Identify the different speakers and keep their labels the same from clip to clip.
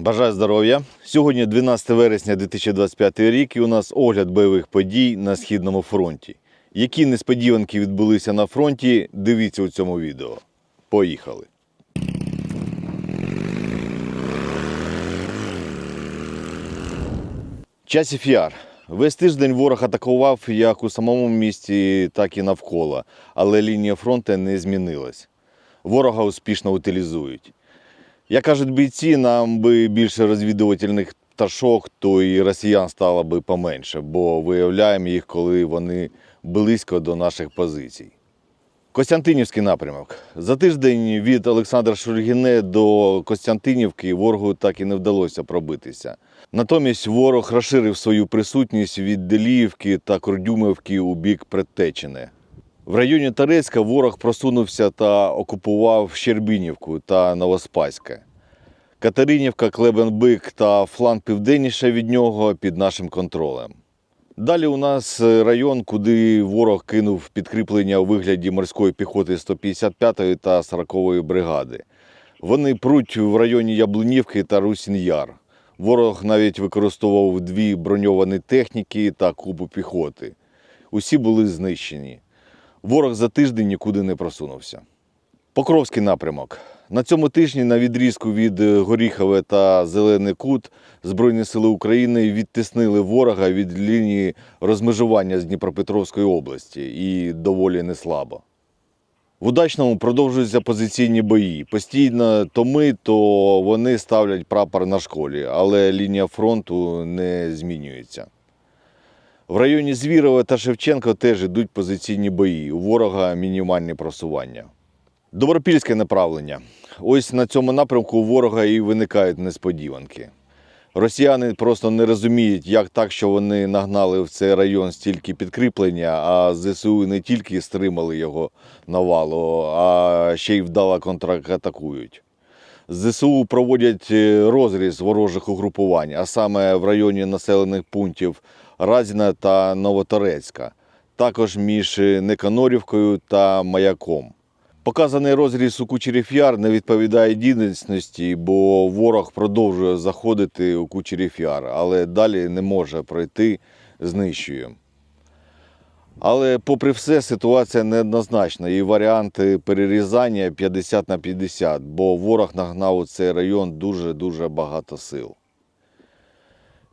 Speaker 1: Бажаю здоров'я. Сьогодні 12 вересня 2025 рік і у нас огляд бойових подій на Східному фронті. Які несподіванки відбулися на фронті, дивіться у цьому відео. Поїхали. Часів Яр. Весь тиждень ворог атакував як у самому місті, так і навколо, але лінія фронту не змінилась. Ворога успішно утилізують. Як кажуть бійці, нам би більше розвідувальних пташок, то і росіян стало би поменше, бо виявляємо їх, коли вони близько до наших позицій. Костянтинівський напрямок. За тиждень від Олександра Шульгіне до Костянтинівки ворогу так і не вдалося пробитися. Натомість ворог розширив свою присутність від Деліївки та Кордюмівки у бік Предтечини. В районі Тарецька ворог просунувся та окупував Щербінівку та Новоспаське. Катеринівка, Клебенбик та фланг південніше від нього під нашим контролем. Далі у нас район, куди ворог кинув підкріплення у вигляді морської піхоти 155-ї та 40-ї бригади. Вони пруть в районі Яблунівки та Русін-Яр. Ворог навіть використовував дві броньовані техніки та купу піхоти. Усі були знищені. Ворог за тиждень нікуди не просунувся. Покровський напрямок. На цьому тижні на відрізку від Горіхове та Зелений Кут Збройні сили України відтиснили ворога від лінії розмежування з Дніпропетровської області і доволі неслабо. В удачному продовжуються позиційні бої. Постійно то ми, то вони ставлять прапор на школі, але лінія фронту не змінюється. В районі Звірова та Шевченка теж йдуть позиційні бої. У ворога мінімальні просування. Добропільське направлення. Ось на цьому напрямку у ворога і виникають несподіванки. Росіяни просто не розуміють, як так, що вони нагнали в цей район стільки підкріплення, а ЗСУ не тільки стримали його навалу, а ще й вдало контратакують. ЗСУ проводять е, розріз ворожих угрупувань, а саме в районі населених пунктів Разіна та Новоторецька, також між Неканорівкою та Маяком. Показаний розріз у Кучерів Яр не відповідає дійсності, бо ворог продовжує заходити у Кучерів Яр, але далі не може пройти, знищує. Але, попри все, ситуація неоднозначна і варіанти перерізання 50 на 50, бо ворог нагнав у цей район дуже-дуже багато сил.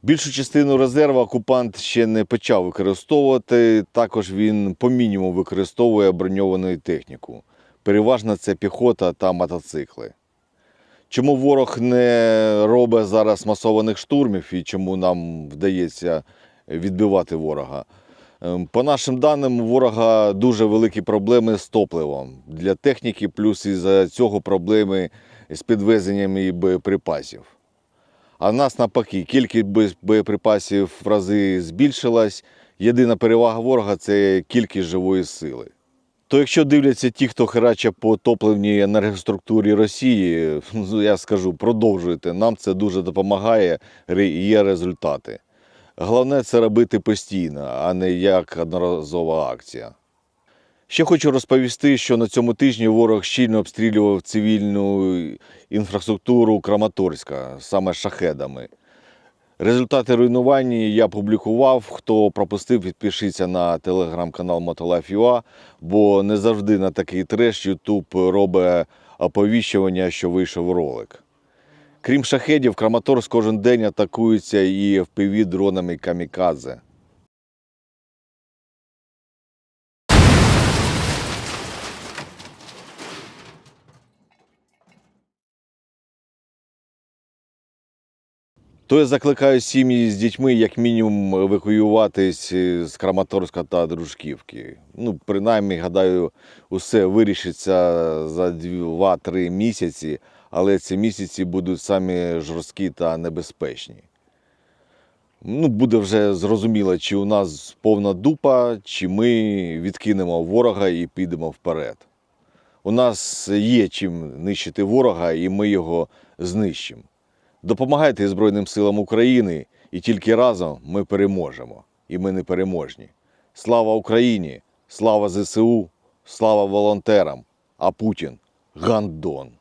Speaker 1: Більшу частину резерву окупант ще не почав використовувати, також він по мінімуму використовує броньовану техніку. Переважно це піхота та мотоцикли. Чому ворог не робить зараз масованих штурмів і чому нам вдається відбивати ворога? Ем, По нашим даним, у ворога дуже великі проблеми з топливом для техніки, плюс із цього проблеми з підвезенням і боєприпасів. А в нас навпаки, кількість боєприпасів в рази збільшилась. Єдина перевага ворога це кількість живої сили. То якщо дивляться ті, хто хераче по топливній енергоструктурі Росії, ну, я скажу, продовжуйте. Нам це дуже допомагає, є результати. Головне це робити постійно, а не як одноразова акція. Ще хочу розповісти, що на цьому тижні ворог щільно обстрілював цивільну інфраструктуру Краматорська, саме шахедами. Результати руйнування я публікував. Хто пропустив, підпишіться на телеграм-канал Мотолайф.ua, бо не завжди на такий треш Ютуб робить оповіщування, що вийшов ролик. Крім шахедів, Краматорськ кожен день атакується і FPV дронами камікадзе. То я закликаю сім'ї з дітьми як мінімум евакуюватись з Краматорська та Дружківки. Ну, принаймні, гадаю, усе вирішиться за 2-3 місяці, але ці місяці будуть самі жорсткі та небезпечні. Ну, буде вже зрозуміло, чи у нас повна дупа, чи ми відкинемо ворога і підемо вперед. У нас є чим нищити ворога, і ми його знищимо. Допомагайте Збройним силам України, і тільки разом ми переможемо. І ми не переможні. Слава Україні! Слава ЗСУ! Слава волонтерам! А Путін гандон!